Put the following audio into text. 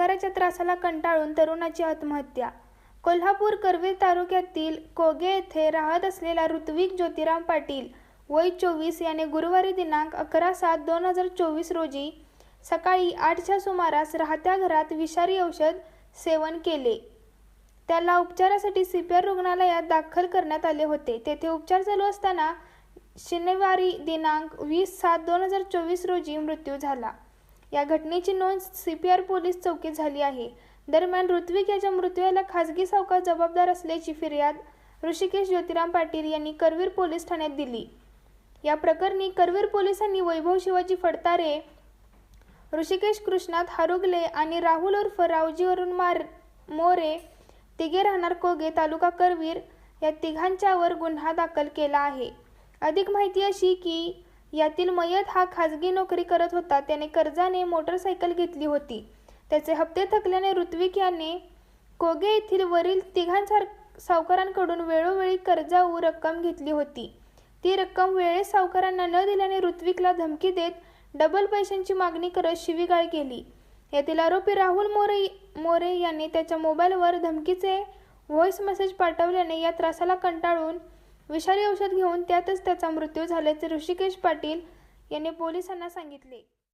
त्रासाला कंटाळून तरुणाची आत्महत्या. कोल्हापूर करवीर तालुक्यातील कोगे येथे राहत असलेला ऋत्विक ज्योतिराम पाटील वय चोवीस याने गुरुवारी दिनांक अकरा सात दोन हजार चोवीस रोजी सकाळी आठच्या सुमारास राहत्या घरात विषारी औषध सेवन केले. त्याला उपचारासाठी सी पी आर रुग्णालयात दाखल करण्यात आले होते. तेथे उपचार चालू असताना शनिवारी दिनांक वीस सात दोन हजार चोवीस रोजी मृत्यू झाला. या घटनेची नोंद सी पी आर पोलीस चौकीत झाली आहे. दरम्यान ऋत्विक याच्या मृत्यूला खासगी सावकार जबाबदार असल्याची फिर्याद ऋषिकेश ज्योतिराम पाटील यांनी करवीर पोलीस ठाण्यात दिली. या प्रकरणी करवीर पोलिसांनी वैभव शिवाजी फडतारे ऋषिकेश कृष्णात हारुगले आणि राहुल उर्फ रावजी अरुण मार मोरे तिघे राहणार कोगे तालुका करवीर या तिघांच्यावर गुन्हा दाखल केला आहे. अधिक माहिती अशी की यातील मयत हा खाजगी नोकरी करत होता. त्याने कर्जाने मोटरसायकल घेतली होती. त्याचे हप्ते थकल्याने ऋत्विक याने कोगे येथील वरील तिघांसार सावकारांकडून वेळोवेळी कर्जाऊ रक्कम घेतली होती. ती रक्कम वेळेत सावकारांना न दिल्याने ऋत्विकला धमकी देत डबल पैशांची मागणी करत शिवीगाळ केली. यातील आरोपी राहुल मोरे मोरे यांनी त्याच्या मोबाईलवर धमकीचे व्हॉइस मेसेज पाठवल्याने या त्रासाला कंटाळून विषारी औषध घेऊन त्यातच त्याचा मृत्यू झाल्याचे ऋषिकेश पाटील यांनी पोलिसांना सांगितले.